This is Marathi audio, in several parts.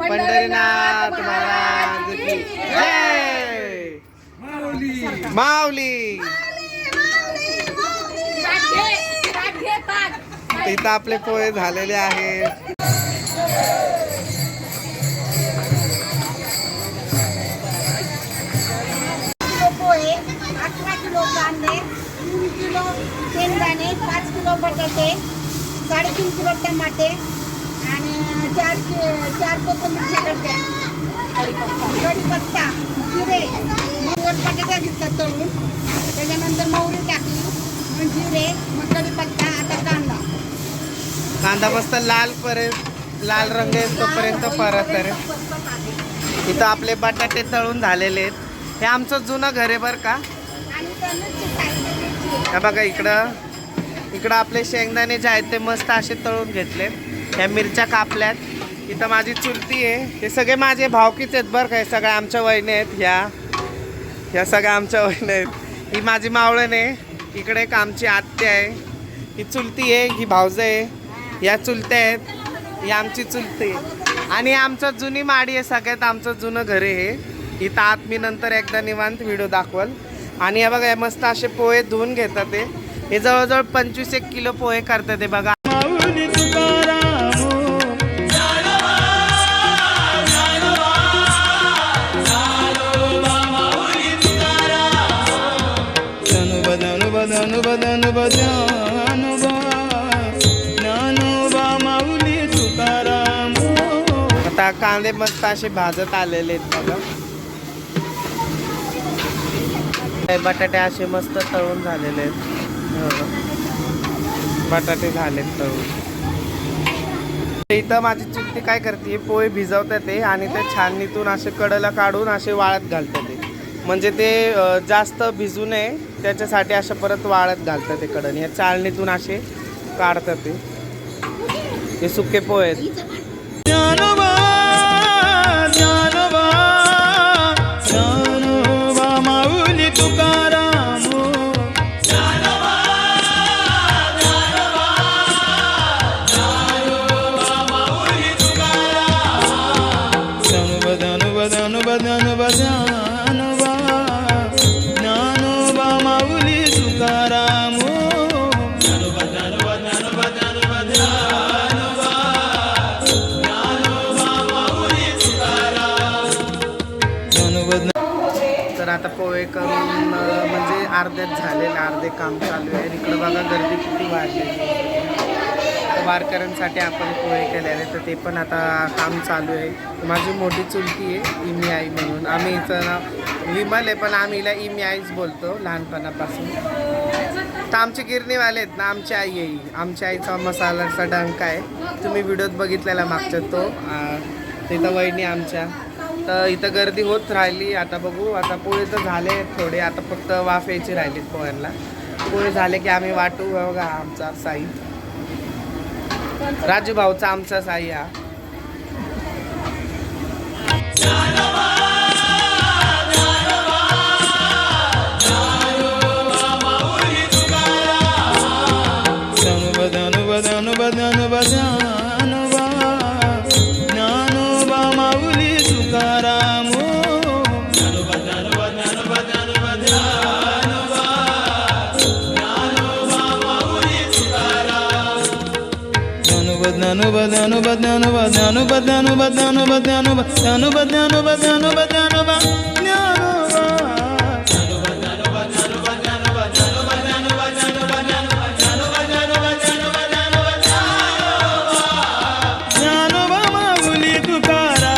पंढरीनाथ महाराज माऊली. माऊली. तिथं आपले पोहे झालेले आहेत. कांदे तीन किलो शेंगदाणे पाच किलो बटाटे साडेतीन किलो टमाटे आणि चार कि चार कोथिंबीरच्या गड्ड्या कढीपत्ता जिरे वर बटाटा घेतला तळून. त्याच्यानंतर मोहरी टाकली. मग जिरे मग कढीपत्ता आता कांदा. कांदा मस्त लाल पर्यंत लाल रंग येतोपर्यंत परत तर. इथं आपले बटाटे तळून झालेले आहेत. हे आमचं जुनं घर आहे बरं का आणि त्या मिरची टाकली हे बघा इकडं. इकडं आपले शेंगदाणे जे आहेत ते मस्त असे तळून घेतले. ह्या मिरच्या कापल्यात इथं माझी चुलती आहे. हे सगळे माझे भावकीच आहेत बरं का. हे सगळ्या आमच्या वहिने आहेत. ह्या. ह्या सगळ्या आमच्या वहिनी आहेत. ही माझी मावळण आहे. इकडे एक आमची आत्या आहे. ही चुलती आहे. ही भावजं आहे. या चुलत्या आहेत. ही आमची चुलती आहे. आणि आमचं जुनी माडी आहे. सगळ्यात आमचं जुनं घर आहे हे. इथं आत मी नंतर एकदा निवांत व्हिडिओ दाखवल. आणि हे बघा मस्त असे पोहे धुवून घेतात ते. हे जवळजवळ पंचवीस एक किलो पोहे करतात ते बघा. आता कांदे मस्त असे भाजत आलेले आहेत बघा. बटाटे असे मस्त तळून झालेले आहेत. बटाटे झालेत तळून. इथं माझी चुलती काय करते पोहे भिजवतात ते आणि ते छाननीतून असे कडला काढून असे वाळत घालतात ते. म्हणजे ते जास्त भिजू नये त्याच्यासाठी असं परत वाळत घालतात ते कडण या चाळणीतून असे काढतात ते. हे सुके पोहे आहेत. ज्ञानोबा ज्ञानोबा माऊली तुकाराम. तर आता पोहे करून म्हणजे अर्ध्यात झालेलं अर्धे काम चालू आहे. इकडं बघा गर्दी किती वाढलेली वारकऱ्यांसाठी आपण पोहे केलेले तर ते पण आता काम चालू आहे. माझी मोठी चुलती आहे इमी आई म्हणून. आम्ही इथं नाव विमल आहे पण आम्ही हिला इमी आईच बोलतो लहानपणापासून. तर आमचे गिरणीवाले आहेत ना आमची आई आहे आमच्या आईचा मसाल्याचा डंका आहे. तुम्ही व्हिडिओत बघितलेला मागच्या तो. तिथं वहिनी आमच्या. तर इथं गर्दी होत राहिली. आता बघू आता पोहे तर झाले थोडे. आता फक्त वाफ यायची राहिलीत पोह्यांना. पोहे झाले की आम्ही वाटू. बघा आमचा साई. राजू भाऊचा आमचा हा ज्ञानोबा ज्ञानोबा ज्ञानोबा ज्ञानोबा ज्ञानोबा ज्ञानोबा ज्ञानोबा ज्ञानोबा ज्ञानोबा ज्ञानोबा ज्ञानोबा ज्ञानोबा ज्ञानोबा माऊली तुकारा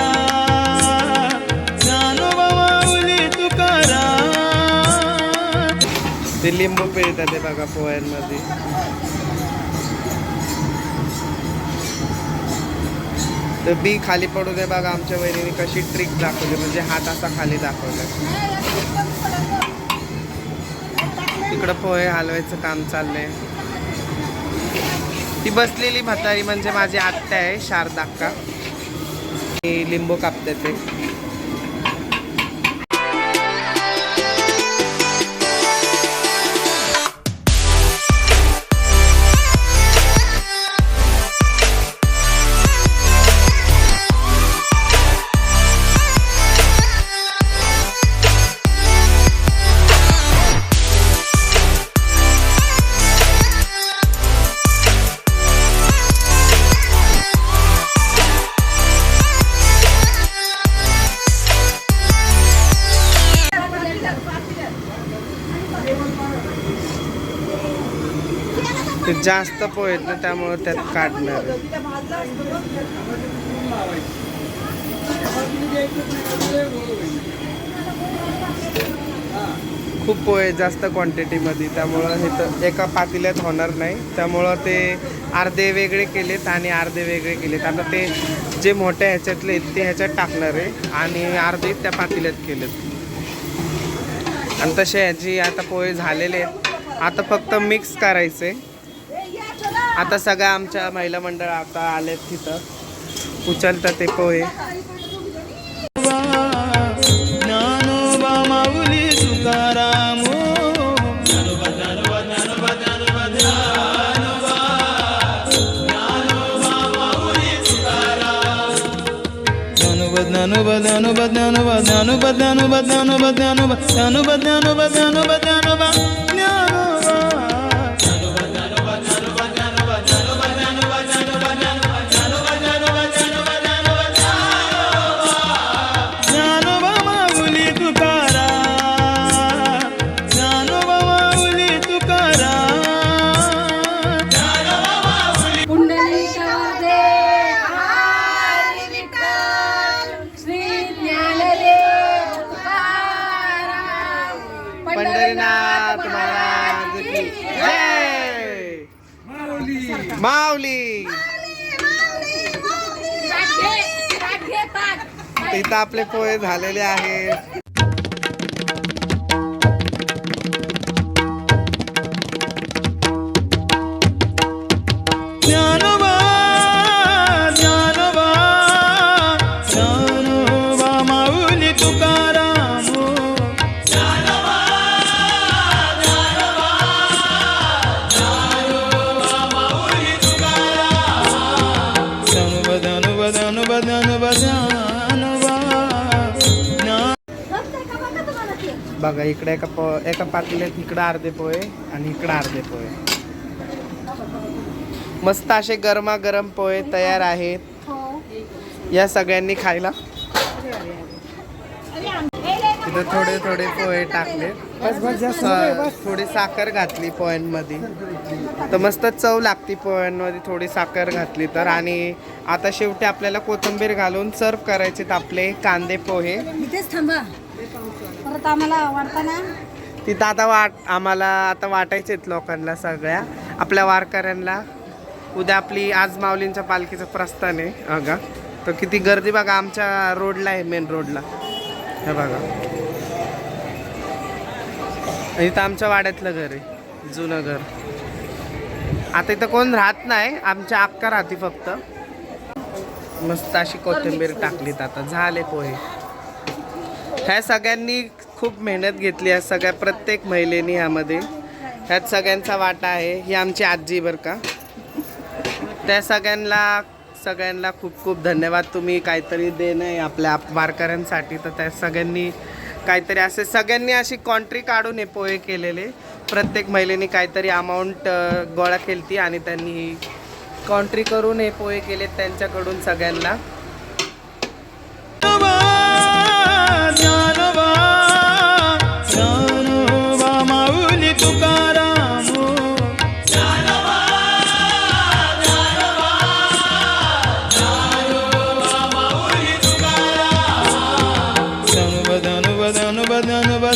ज्ञानोबा माऊली तुकारा ते लिंबू पिळतात ते बघा पोह्यांमध्ये तर बी खाली पडू दे बघा आमच्या वहिनीने कशी ट्रिक दाखवली म्हणजे हात असा खाली दाखवला. तिकडं पोहे हलवायचं काम चाललंय. ती बसलेली म्हातारी म्हणजे माझी आत्या आहे शारदाक्का. ती लिंबू कापते ते. ते जास्त पोहे आहेत ना त्यामुळे त्यात काढणार. खूप पोहे जास्त क्वांटिटीमध्ये त्यामुळं हे तर एका पातेल्यात होणार नाही. त्यामुळं ते अर्धे वेगळे केलेत आणि अर्धे वेगळे केलेत. आता ते जे मोठ्या ह्याच्यातले ते ह्याच्यात टाकणार आहे आणि अर्धे त्या पातेल्यात केलेत. आणि तसे ह्याची आता पोहे झालेले आहेत. आता फक्त मिक्स करायचे. आता सगळ्या आमच्या महिला मंडळ आता आलेत तिथं उचलतात ते पोहे ज्ञानोबा ज्ञानोबा ज्ञानोबा ज्ञानोबा ज्ञानोबा ज्ञानोबा ज्ञानोबा ज्ञानोबा माऊली. इथं आपले पोहे झालेले आहेत. इकडे एका पो एका पातेल्यात इकडं अर्धे पोहे आणि इकडं अर्धे पोहे. मस्त असे गरमागरम पोहे तयार आहेत. या सगळ्यांनी खायला. तिथं थोडे थोडे पोहे टाकले. थोडी साखर घातली पोह्यांमध्ये. तर मस्त चव लागते पोह्यांमध्ये थोडी साखर घातली तर. आणि आता शेवटी आपल्याला कोथिंबीर घालून सर्व करायचे आपले कांदे पोहे. इथेच थांबा. परत आम्हाला वाटताना तिथं आता वाट आम्हाला आता वाटायचे आहेत लोकांना सगळ्या. आपल्या वारकऱ्यांना. उद्या आपली आज माऊलींच्या पालखीचं प्रस्थान आहे अगा तर किती गर्दी बघा आमच्या रोडला आहे मेन रोडला. हे बघा. इथं आमच्या वाड्यातलं घर आहे जुनं घर. आता इथं कोण राहत नाही आमच्या अक्का राहते फक्त. मस्त अशी कोथिंबीर टाकलीत आता. झाले पोहे. ह्या सगळ्यांनी खूप मेहनत घेतली आहे सगळ्या प्रत्येक महिलेनी ह्यामध्ये. ह्यात सगळ्यांचा वाटा आहे ही आमची आजी बरं का. त्या सगळ्यांना सगळ्यांना खूप खूप धन्यवाद. तुम्ही काहीतरी देणं आहे आपल्या आप- वारकऱ्यांसाठी तर त्या सगळ्यांनी काहीतरी असे सगळ्यांनी अशी कॉन्ट्री काढून हे पोहे केलेले. प्रत्येक महिलेने काहीतरी अमाऊंट गोळा केली आणि त्यांनी कॉन्ट्री करून हे पोहे केले त्यांच्याकडून सगळ्यांना. ज्ञानोबा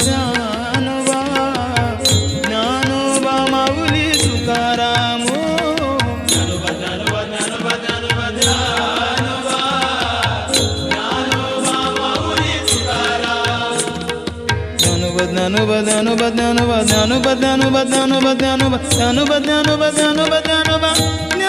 ज्ञानोबा ज्ञानोबा ज्ञानोबा ज्ञानोबा माऊली